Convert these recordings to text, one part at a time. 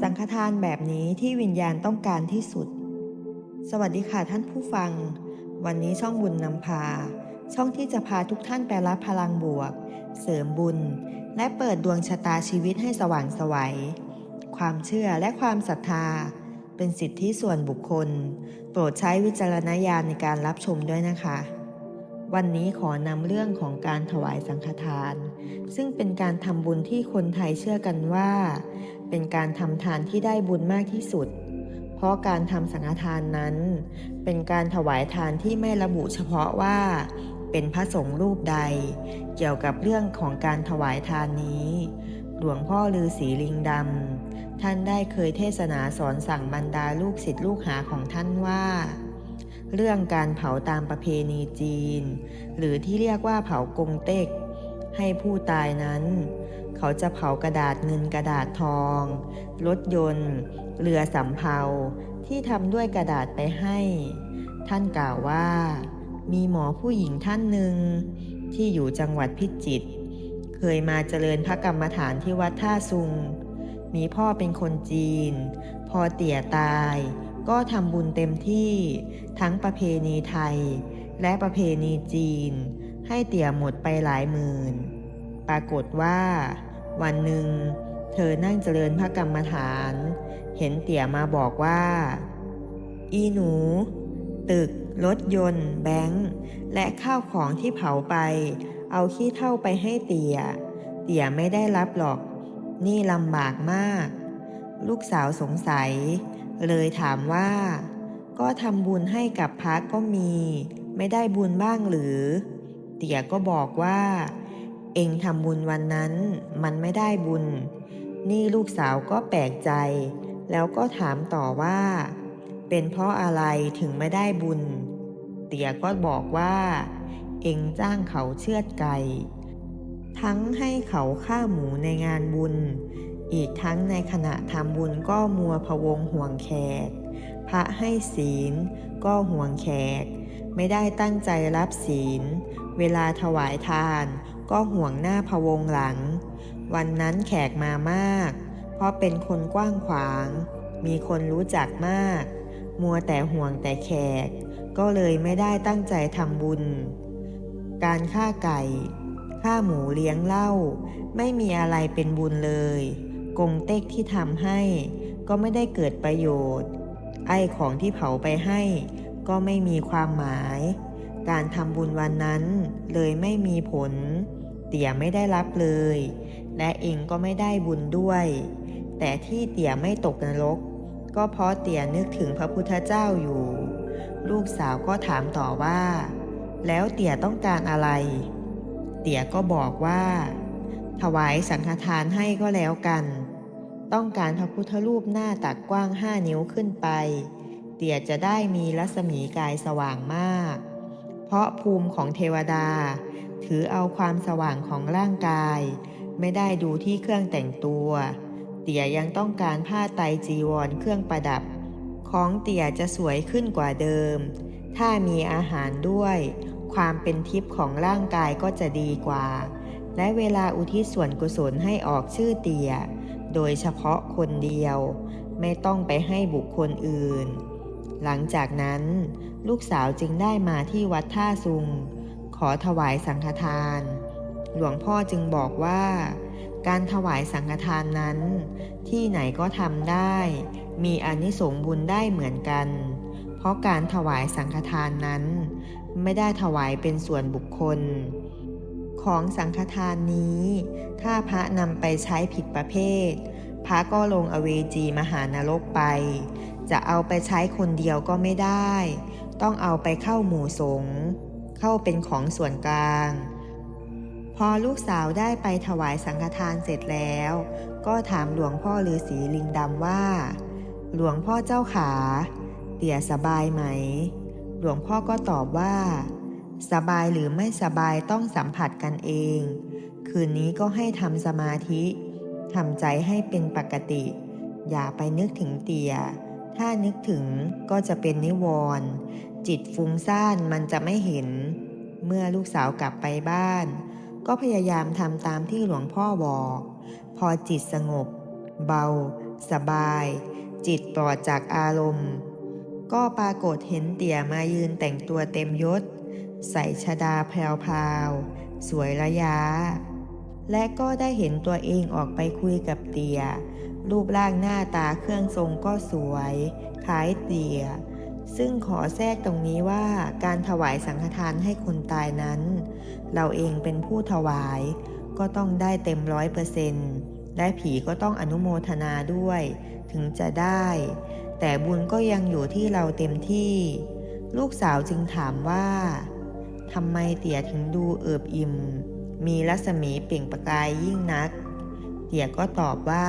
สังฆทานแบบนี้ที่วิญญาณต้องการที่สุด สวัสดีค่ะท่านผู้ฟัง วันนี้ช่องบุญนำพา ช่องที่จะพาทุกท่านไปรับพลังบวก เสริมบุญ และเปิดดวงชะตาชีวิตให้สว่างไสวัย ความเชื่อและความศรัทธา เป็นสิทธิส่วนบุคคล โปรดใช้วิจารณญาณในการรับชมด้วยนะคะวันนี้ขอนำเรื่องของการถวายสังฆทาน ซึ่งเป็นการทำบุญที่คนไทยเชื่อกันว่า เป็นการทำทานที่ได้บุญมากที่สุด เพราะการทำสังฆทานนั้น เป็นการถวายทานที่ไม่ระบุเฉพาะว่า เป็นพระสงฆ์รูปใด เกี่ยวกับเรื่องของการถวายทานนี้ หลวงพ่อฤาษีลิงดำท่านได้เคยเทศนาสอนสั่งบรรดาลูกศิษย์ลูกหาของท่านว่า เรื่องการเผาตามประเพณีจีน หรือที่เรียกว่าเผากงเต็กให้ผู้ตายนั้น เขาจะเผากระดาษเงินกระดาษทอง รถยนต์ เรือสำเภาที่ทำด้วยกระดาษไปให้ ท่านกล่าวว่า มีหมอผู้หญิงท่านหนึ่ง ที่อยู่จังหวัดพิจิตรเคยมาเจริญพระกรรมฐานที่วัดท่าซุง มีพ่อเป็นคนจีน พอเตี่ยตาย ก็ทำบุญเต็มที่ทั้งประเพณีไทย และประเพณีจีน ให้เตี่ยหมดไปหลายหมื่น ปรากฏว่า วันหนึ่ง เธอนั่งเจริญพระกรรมฐาน เห็นเตี่ยมาบอกว่า อีหนู ตึก รถยนต์ แบงค์ และข้าวของที่เผาไป เอาขี้เท่าไปให้เตี่ย เตี่ยไม่ได้รับหรอก นี่ลำบากมาก ลูกสาวสงสัย เลยถามว่า ก็ทำบุญให้กับพระก็มี ไม่ได้บุญบ้างหรือ เตี่ยก็บอกว่า เองทำบุญวันนั้น มันไม่ได้บุญ นี่ลูกสาวก็แปลกใจ แล้วก็ถามต่อว่า เป็นเพราะอะไรถึงไม่ได้บุญ เตี่ยก็บอกว่า เองจ้างเขาเชือดไก่ ทั้งให้เขาฆ่าหมูในงานบุญ อีกทั้งในขณะทำบุญก็มัวพะวงห่วงแขก พระให้ศีลก็ห่วงแขก ไม่ได้ตั้งใจรับศีล เวลาถวายทาน ก็ห่วงหน้าพวงหลัง วันนั้นแขกมามาก เพราะเป็นคนกว้างขวาง มีคนรู้จักมาก มัวแต่ห่วงแต่แขก ก็เลยไม่ได้ตั้งใจทำบุญ การฆ่าไก่ฆ่าหมูเลี้ยงเหล้าไม่มีอะไรเป็นบุญเลย กงเต็กที่ทำให้ ก็ไม่ได้เกิดประโยชน์ ไอ้ของที่เผาไปให้ ก็ไม่มีความหมาย การทำบุญวันนั้นเลยไม่มีผล เตี่ยไม่ได้รับเลย และเองก็ไม่ได้บุญด้วย แต่ที่เตี่ยไม่ตกนรก ก็เพราะเตี่ยนึกถึงพระพุทธเจ้าอยู่ ลูกสาวก็ถามต่อว่า แล้วเตี่ยต้องการอะไร เตี่ยก็บอกว่า ถวายสังฆทานให้ก็แล้วกัน ต้องการพระพุทธรูปหน้าตักกว้างห้านิ้วขึ้นไป เตี่ยจะได้มีรัศมีกายสว่างมาก เพราะภูมิของเทวดา ถือเอาความสว่างของร่างกาย ไม่ได้ดูที่เครื่องแต่งตัว เตี่ยยังต้องการผ้าไตจีวรเครื่องประดับ ของเตี่ยจะสวยขึ้นกว่าเดิม ถ้ามีอาหารด้วย ความเป็นทิพย์ของร่างกายก็จะดีกว่า และเวลาอุทิศส่วนกุศลให้ออกชื่อเตี่ย โดยเฉพาะคนเดียว ไม่ต้องไปให้บุคคลอื่น หลังจากนั้น ลูกสาวจึงได้มาที่วัดท่าซุง ขอถวายสังฆทาน หลวงพ่อจึงบอกว่า การถวายสังฆทานนั้น ที่ไหนก็ทำได้ มีอนิสงส์บุญได้เหมือนกัน เพราะการถวายสังฆทานนั้น ไม่ได้ถวายเป็นส่วนบุคคล ของสังฆทานนี้ ถ้าพระนำไปใช้ผิดประเภท พระก็ลงอเวจีมหานรกไป จะเอาไปใช้คนเดียวก็ไม่ได้ ต้องเอาไปเข้าหมู่สงฆ์ เข้าเป็นของส่วนกลาง พอลูกสาวได้ไปถวายสังฆทานเสร็จแล้ว ก็ถามหลวงพ่อฤาษีลิงดำว่า หลวงพ่อเจ้าขาเตี่ยสบายไหม หลวงพ่อก็ตอบว่า สบายหรือไม่สบายต้องสัมผัสกันเอง คืนนี้ก็ให้ทำสมาธิทำใจให้เป็นปกติ อย่าไปนึกถึงเตี่ยถ้านึกถึงก็จะเป็นนิวรณ์ จิตฟุ้งซ่านมันจะไม่เห็น เมื่อลูกสาวกลับไปบ้าน ก็พยายามทำตามที่หลวงพ่อบอก พอจิตสงบ เบา สบาย จิตปลอดจากอารมณ์ ก็ปรากฏเห็นเตี่ยมายืนแต่งตัวเต็มยศ ใส่ชดาแพรวพาวสวยระยะ และก็ได้เห็นตัวเองออกไปคุยกับเตี่ยรูปร่างหน้าตาเครื่องทรงก็สวย คล้ายเตี่ย ซึ่งขอแทรกตรงนี้ว่าการถวายสังฆทานให้คนตายนั้น เราเองเป็นผู้ถวาย ก็ต้องได้เต็มร้อยเปอร์เซนต์และผีก็ต้องอนุโมทนาด้วย ถึงจะได้ แต่บุญก็ยังอยู่ที่เราเต็มที่ ลูกสาวจึงถามว่าทำไมเตี่ยถึงดูเอิบอิ่ม มีรัศมีเปล่งประกายยิ่งนัก เตี่ยก็ตอบว่า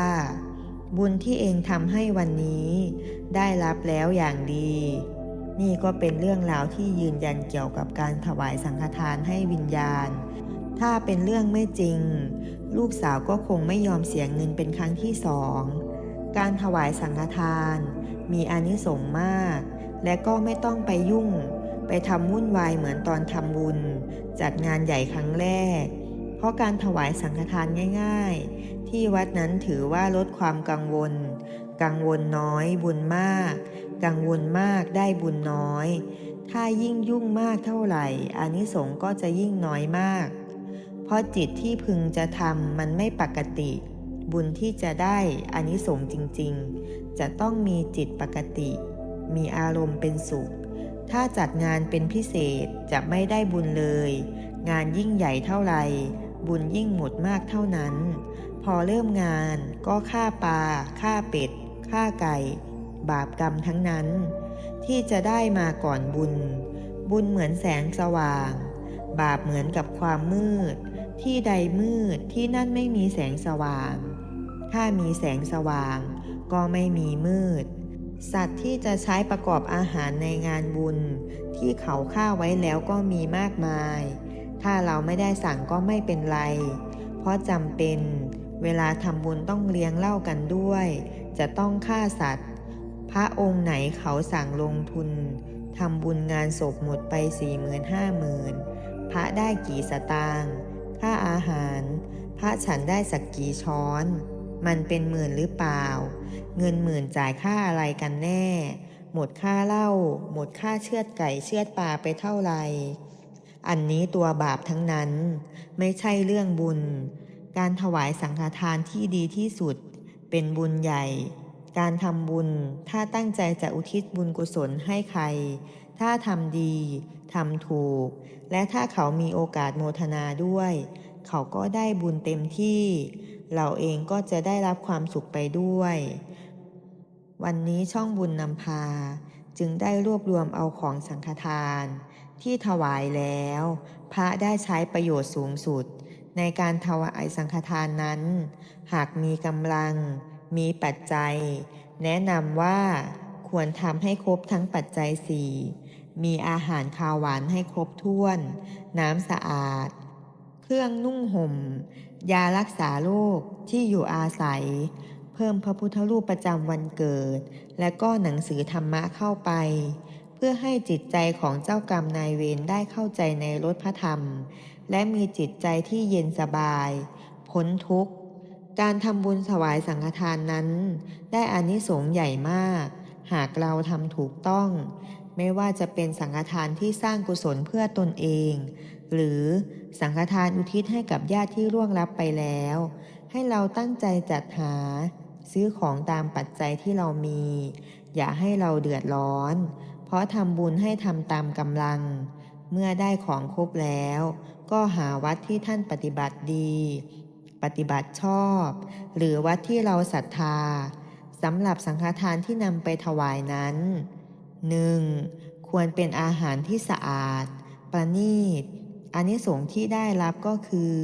บุญที่เองทำให้วันนี้ ได้รับแล้วอย่างดี นี่ก็เป็นเรื่องราวที่ยืนยันเกี่ยวกับการถวายสังฆทานให้วิญญาณ ถ้าเป็นเรื่องไม่จริง ลูกสาวก็คงไม่ยอมเสียเงินเป็นครั้งที่สองการถวายสังฆทาน มีอานิสงส์มาก และก็ไม่ต้องไปยุ่ง ไปทำวุ่นวายเหมือนตอนทำบุญ จัดงานใหญ่ครั้งแรก เพราะการถวายสังฆทานง่าย ที่วัดนั้นถือว่าลดความกังวล กังวลน้อยบุญมาก กังวลมากได้บุญน้อย ถ้ายิ่งยุ่งมากเท่าไหร่อานิสงส์ก็จะยิ่งน้อยมาก เพราะจิตที่พึงจะทำมันไม่ปกติ บุญที่จะได้อานิสงส์จริง ๆ จะต้องมีจิตปกติ มีอารมณ์เป็นสุข ถ้าจัดงานเป็นพิเศษจะไม่ได้บุญเลย งานยิ่งใหญ่เท่าไหร่ บุญยิ่งหมดมากเท่านั้น พอเริ่มงานก็ฆ่าปลาฆ่าเป็ดฆ่าไก่ บาปกรรมทั้งนั้น ที่จะได้มาก่อนบุญ บุญเหมือนแสงสว่าง บาปเหมือนกับความมืด ที่ใดมืดที่นั่นไม่มีแสงสว่าง ถ้ามีแสงสว่าง ก็ไม่มีมืด สัตว์ที่จะใช้ประกอบอาหารในงานบุญ ที่เขาฆ่าไว้แล้วก็มีมากมาย ถ้าเราไม่ได้สั่งก็ไม่เป็นไร เพราะจำเป็น เวลาทำบุญต้องเลี้ยงเหล้ากันด้วย จะต้องฆ่าสัตว์ พระองค์ไหนเขาสั่งลงทุนทำบุญงานศพหมดไปสี่หมื่นห้าหมื่นพระได้กี่สตางค์ค่าอาหาร พระฉันได้สักกี่ช้อน มันเป็นหมื่นหรือเปล่า เงินหมื่นจ่ายค่าอะไรกันแน่ หมดค่าเหล้าหมดค่าเชือดไก่เชือดปลาไปเท่าไหร่ อันนี้ตัวบาปทั้งนั้น ไม่ใช่เรื่องบุญ การถวายสังฆทานที่ดีที่สุด เป็นบุญใหญ่ การทำบุญถ้าตั้งใจจะอุทิศบุญกุศลให้ใคร ถ้าทำดีทำถูก และถ้าเขามีโอกาสโมทนาด้วย เขาก็ได้บุญเต็มที่ เราเองก็จะได้รับความสุขไปด้วย วันนี้ช่องบุญนำพา จึงได้รวบรวมเอาของสังฆทาน ที่ถวายแล้ว พระได้ใช้ประโยชน์สูงสุด ในการถวายสังฆทานนั้น หากมีกำลัง มีปัจจัย แนะนำว่าควรทำให้ครบทั้งปัจจัยสี่มีอาหารคาวหวานให้ครบถ้วน น้ำสะอาด เครื่องนุ่งห่ม ยารักษาโรคที่อยู่อาศัย เพิ่มพระพุทธรูปประจำวันเกิด และก็หนังสือธรรมะเข้าไป เพื่อให้จิตใจของเจ้ากรรมนายเวรได้เข้าใจในรถพระธรรม และมีจิตใจที่เย็นสบาย พ้นทุกข์ การทำบุญถวายสังฆทานนั้น ได้อานิสงส์ใหญ่มาก หากเราทำถูกต้อง ไม่ว่าจะเป็นสังฆทานที่สร้างกุศลเพื่อตนเอง หรือสังฆทานอุทิศให้กับญาติที่ร่วงลับไปแล้ว ให้เราตั้งใจจัดหา ซื้อของตามปัจจัยที่เรามี อย่าให้เราเดือดร้อน เพราะทำบุญให้ทำตามกำลัง เมื่อได้ของครบแล้ว ก็หาวัดที่ท่านปฏิบัติดี ปฏิบัติชอบ หรือวัดที่เราศรัทธาสำหรับสังฆทานที่นำไปถวายนั้น 1. ควรเป็นอาหารที่สะอาด ประณีตอานิสงส์ที่ได้รับก็คือ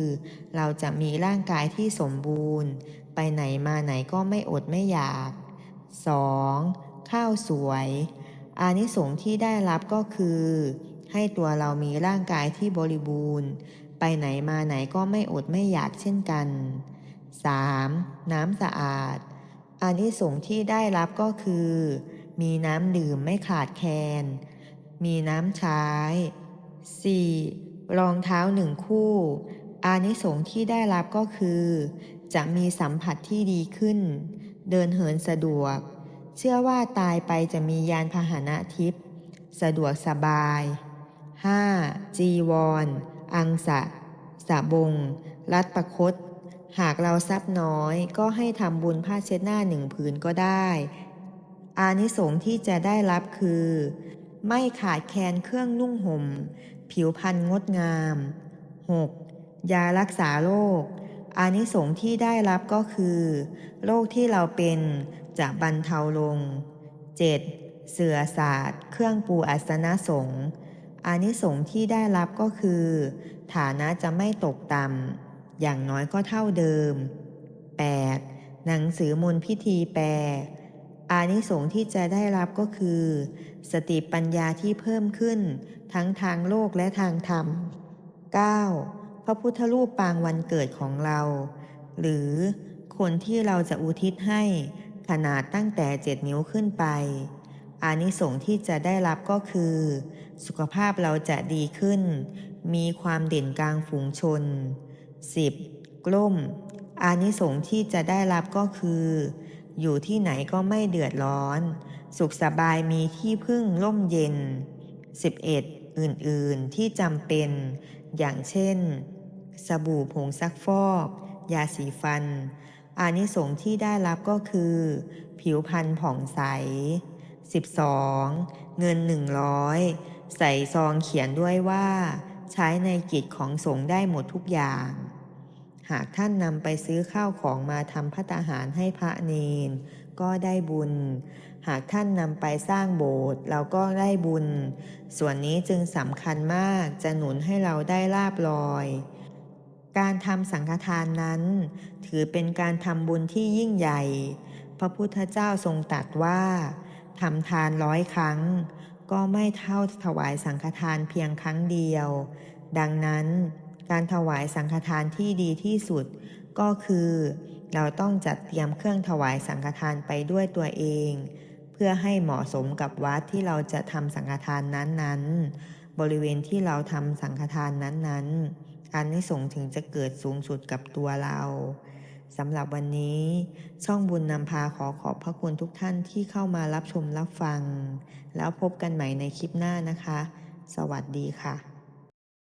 เราจะมีร่างกายที่สมบูรณ์ ไปไหนมาไหนก็ไม่อดไม่อยาก 2. ข้าวสวย อานิสงส์ที่ได้รับก็คือ ให้ตัวเรามีร่างกายที่บริบูรณ์ ไปไหนมาไหนก็ไม่อดไม่อยากเช่นกัน 3. น้ำสะอาด อานิสงส์ที่ได้รับก็คือ มีน้ำดื่มไม่ขาดแคลน มีน้ำใช้ 4. รองเท้าหนึ่งคู่ อานิสงส์ที่ได้รับก็คือ จะมีสัมผัสที่ดีขึ้น เดินเหินสะดวก เชื่อว่าตายไปจะมียานพาหนะทิพย์สะดวกสบาย 5. จีวรอังสะสะบง รัดประคต หากเราทรัพย์น้อยก็ให้ทำบุญผ้าเช็ดหน้าหนึ่งผืนก็ได้ อานิสงส์ที่จะได้รับคือ ไม่ขาดแคลนเครื่องนุ่งห่ม ผิวพรรณงดงาม 6. ยารักษาโรคอานิสงส์ที่ได้รับก็คือ โรคที่เราเป็น จะบรรเทาลง 7. เสือศาสตร์ เครื่องปูอัสนะสงฆ์อานิสงส์ที่ได้รับก็คือ ฐานะจะไม่ตกต่ำอย่างน้อยก็เท่าเดิม 8. หนังสือมนพิธีแปล อานิสงส์ที่จะได้รับก็คือ สติปัญญาที่เพิ่มขึ้น ทั้งทางโลกและทางธรรม 9. พระพุทธรูปปางวันเกิดของเรา หรือคนที่เราจะอุทิศให้ ขนาดตั้งแต่เจ็ดนิ้วขึ้นไป อานิสงส์ที่จะได้รับก็คือ สุขภาพเราจะดีขึ้น มีความเด่นกลางฝูงชน 10. กล้มอานิสงส์ที่จะได้รับก็คือ อยู่ที่ไหนก็ไม่เดือดร้อน สุขสบายมีที่พึ่งร่มเย็น 11. อื่นๆที่จำเป็น อย่างเช่น สบู่ผงซักฟอก ยาสีฟัน อานิสงส์ที่ได้รับก็คือ ผิวพรรณผ่องใส 12. เงิน 100 ใส่ซองเขียนด้วยว่า ใช้ในกิจของสงฆ์ได้หมดทุกอย่าง หากท่านนำไปซื้อข้าวของมาทำพัตตาหารให้พระเนน ก็ได้บุญ หากท่านนำไปสร้างโบสถ์เราก็ได้บุญ ส่วนนี้จึงสำคัญมากจะหนุนให้เราได้ลาบลอย การทำสังฆทานนั้น ถือเป็นการทำบุญที่ยิ่งใหญ่ พระพุทธเจ้าทรงตรัสว่าทำทานร้อยครั้ง ก็ไม่เท่าถวายสังฆทานเพียงครั้งเดียว ดังนั้นการถวายสังฆทานที่ดีที่สุด ก็คือ เราต้องจัดเตรียมเครื่องถวายสังฆทานไปด้วยตัวเอง เพื่อให้เหมาะสมกับวัดที่เราจะทำสังฆทานนั้นๆ บริเวณที่เราทำสังฆทานนั้นๆ อานิสงส์ถึงจะเกิดสูงสุดกับตัวเราสำหรับวันนี้ ช่องบุญนำพาขอขอบพระคุณทุกท่านที่เข้ามารับชมรับฟัง แล้วพบกันใหม่ในคลิปหน้านะคะ สวัสดีค่ะ